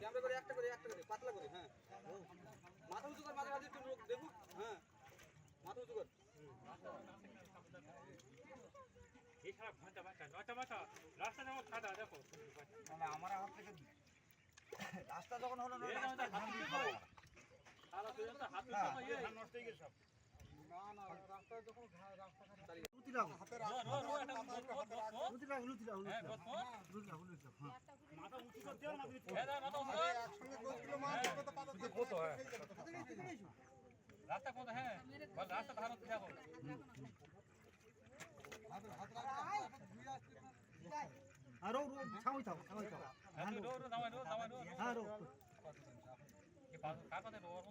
Camera করে একটা করে একটা করে পাতলা করে হ্যাঁ মাথা উঁচু কর মাঝে মাঝে একটু দেখুক হ্যাঁ মাথা উঁচু কর এই ঘণ্টা বাচ্চা রাস্তা যেমন খাদা দেখো মানে আমার হাত থেকে রাস্তা যখন হলো না হাত হ্যাঁ। ধান নষ্ট হয়ে গেছে সব। না না রাস্তা যখন রাস্তা লুচি লাগো, রো রো রো এটা বস বস। বস লুচি লাগো, লুচি লাগো, লুচি হ্যাঁ লাগো। বস বস লুচি লাগো, লুচি লাগো, হ্যাঁ। মাথা উঁচু করে তুমি হ্যাঁ দাও মাথা উঁচু কর কত, হ্যাঁ। রাস্তা কোথায়? হ্যাঁ। বল রাস্তা ধার হচ্ছে দেখো আর রো, রো, ছাউই থাকো, ছাউই থাকো। হ্যাঁ রো রো দামাই রো দামাই রো হ্যাঁ, রো। এই পাশে কার পাশে রো ওর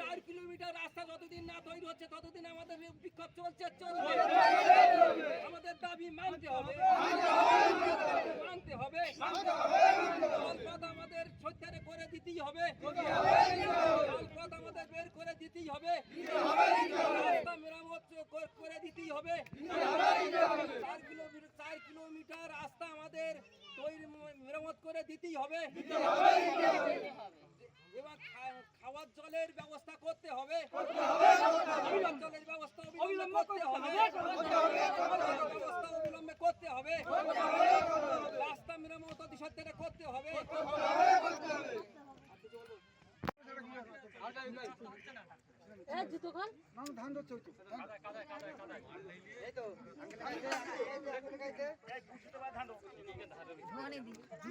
চার কিলোমিটার রাস্তা যতদিন না তৈরি হচ্ছে, ততদিন আমাদের বিক্ষোভ চলছে, চলবে। আমাদের দাবি মানতে হবে। মানতে হবে। জলপথ আমাদের সত্যারে করে দিতেই হবে। জলপথ আমাদের বের করে দিতেই হবে। রাস্তা মেরামত করে দিতেই হবে। চার কিলোমিটার চার কিলোমিটার রাস্তা আমাদের মেরামত করে দিতেই হবে। এবার খাওয়ার জলের ব্যবস্থা করতে হবে। জলের ব্যবস্থা অবিলম্বে করতে হবে। ব্যবস্থা অবিলম্বে করতে হবে। রাস্তা মেরামত অতি সত্ত্বরে করতে হবে।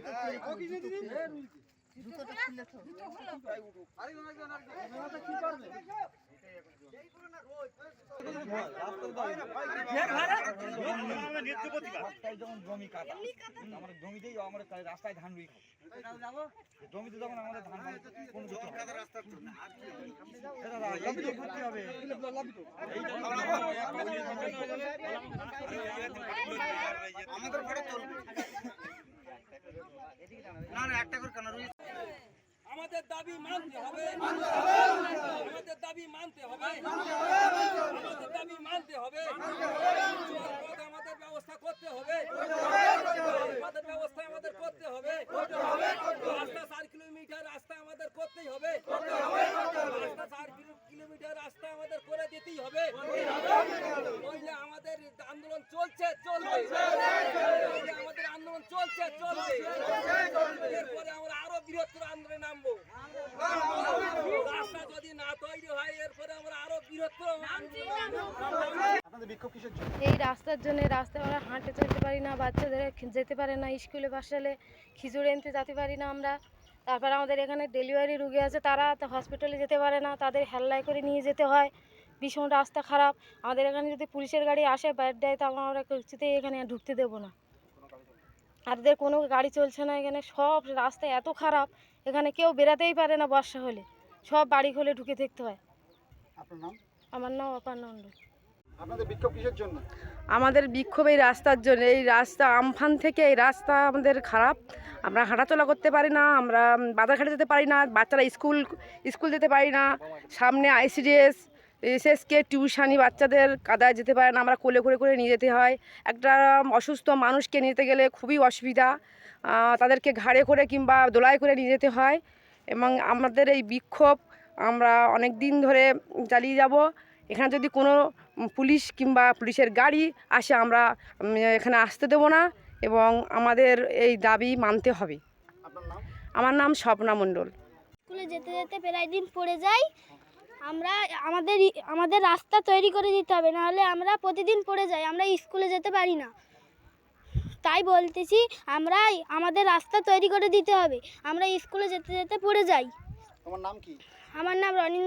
রাস্তায় জমিতেই আমার রাস্তায় ধান রুই খাব জমিতে যখন আমাদের ধান হবে। আমাদের ঘরে চলবে না না একটা করে কেন? রুই আমাদের দাবি মানতে হবে। আমাদের দাবি মানতে হবে। আমাদের দাবি মানতে হবে। আমাদের ব্যবস্থা করতে হবে। আমাদের ব্যবস্থা আমাদের করতে হবে। রাস্তা চার কিলোমিটার রাস্তা আমাদের করতেই হবে। রাস্তা চার কিলোমিটার রাস্তা আমাদের করে দিতেই হবে। নইলে আমাদের আন্দোলন চলছে, চলবে। আমাদের আন্দোলন চলছে, চলবে। এরপরে আমরা আরও বৃহত্তর আন্দোলনে নামবো রাস্তা যদি না তৈরি হয় এরপরে আমরা আরও বৃহত্তর আন্দোলনে নামবো। আপনাদের বিক্ষোভ কিসের জন্য এই রাস্তার জন্য রাস্তায় আমরা হাঁটে চলতে পারি না বাচ্চাদের যেতে পারে না স্কুলে বাসালে খিচুড়ি আনতে যেতে পারি না আমরা। তারপর আমাদের এখানে ডেলিভারি রুগী আছে তারা তো হসপিটালে যেতে পারে না তাদের হেল্লায় করে নিয়ে যেতে হয়। ভীষণ রাস্তা খারাপ। আমাদের এখানে যদি পুলিশের গাড়ি আসে বাইর দেয় তো আমরা কিছুতেই এখানে আর ঢুকতে দেবো না। আর এদের কোনো গাড়ি চলছে না এখানে সব রাস্তা এত খারাপ এখানে কেউ বেরাতেই পারে না বর্ষা হলে। সব বাড়ি হলে ঢুকে দেখতে হয়। আপনার নাম? আমার নাম আপনাদের বিক্ষোভ কিসের জন্য? আমাদের বিক্ষোভ এই রাস্তার জন্য এই রাস্তা আমফান থেকে এই রাস্তা আমাদের খারাপ। আমরা হাঁটাচলা করতে পারি না আমরা বাজার ঘাটে যেতে পারি না বাচ্চারা স্কুল স্কুল যেতে পারি না। সামনে আইসিডিএস এসএসকে টিউশানি বাচ্চাদের কাদায় যেতে পারে না আমরা কোলে করে করে নিয়ে যেতে হয়। একটা অসুস্থ মানুষকে নিতে গেলে খুবই অসুবিধা। তাদেরকে ঘাড়ে করে কিংবা দোলায় করে নিয়ে যেতে হয়। এবং আমাদের এই বিক্ষোভ আমরা অনেক দিন ধরে চালিয়ে যাব। এখানে যদি কোনো পুলিশ কিংবা পুলিশের গাড়ি আসে আমরা এখানে আসতে দেবো না এবং আমাদের এই দাবি মানতে হবে। আমার নাম স্বপ্না মণ্ডল। স্কুলে যেতে যেতে প্রায় দিন পড়ে যাই আমরা আমাদের আমাদের রাস্তা তৈরি করে দিতে হবে নাহলে আমরা প্রতিদিন পড়ে যাই আমরা স্কুলে যেতে পারি না। তাই বলতেছি আমরা আমাদের রাস্তা তৈরি করে দিতে হবে। আমরা স্কুলে যেতে যেতে পড়ে যাই। তোমার নাম কি? আমার নাম রনিন